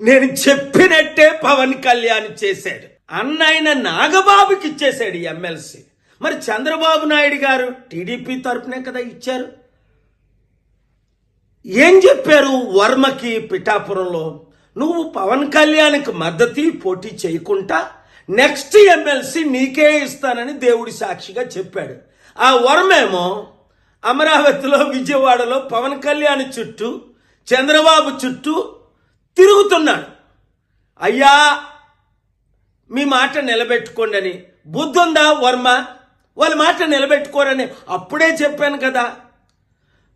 నేను చెప్పినట్టే పవన్ కళ్యాణ్ చేశాడు. అన్నయన నాగబాబుకి ఇచ్చేశాడు ఎమ్మెల్సీ. మరి చంద్రబాబు నాయుడు గారు టీడీపీ తరపునే కదా ఇచ్చారు. ఏం చెప్పారు వర్మకి పిఠాపురంలో? నువ్వు పవన్ కళ్యాణ్కి మద్దతు పోటీ చేయకుండా నెక్స్ట్ ఎమ్మెల్సీ నీకే ఇస్తానని దేవుడి సాక్షిగా చెప్పాడు. ఆ వర్మేమో అమరావతిలో విజయవాడలో పవన్ కళ్యాణ్ చుట్టూ చంద్రబాబు చుట్టూ తిరుగుతున్నాడు. అయ్యా మీ మాట నిలబెట్టుకోండి అని బుద్ధుందా వర్మ? వాళ్ళ మాట నిలబెట్టుకోరని అప్పుడే చెప్పాను కదా.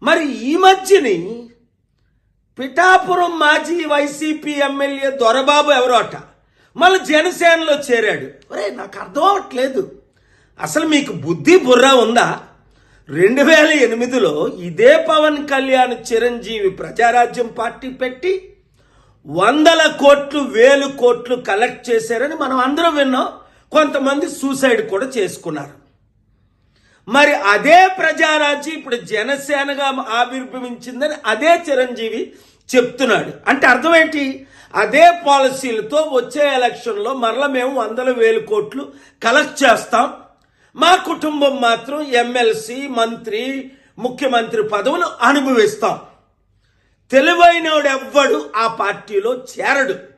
మరి ఈ మధ్యని పిఠాపురం మాజీ వైసీపీ ఎమ్మెల్యే దొరబాబు ఎవరో మళ్ళీ జనసేనలో చేరాడు. ఒరే నాకు అర్థం అవ్వట్లేదు. అసలు మీకు బుద్ధి బుర్ర ఉందా? రెండు వేల ఎనిమిదిలో ఇదే పవన్ కళ్యాణ్ చిరంజీవి ప్రజారాజ్యం పార్టీ పెట్టి వందల కోట్లు వేలు కోట్లు కలెక్ట్ చేశారని మనం అందరం విన్నాం. కొంతమంది సూసైడ్ కూడా చేసుకున్నారు. మరి అదే ప్రజారాజ్యం ఇప్పుడు జనసేనగా ఆవిర్భవించిందని అదే చిరంజీవి చెప్తున్నాడు. అంటే అర్థం ఏంటి? అదే పాలసీలతో వచ్చే ఎలక్షన్లో మరలా మేము వందల వేలు కోట్లు కలెక్ట్ చేస్తాం. మా కుటుంబం మాత్రం ఎమ్మెల్సీ మంత్రి ముఖ్యమంత్రి పదవులు అనుభవిస్తాం. తెలివైనోడు ఎవ్వడు ఆ పార్టీలో చేరడు.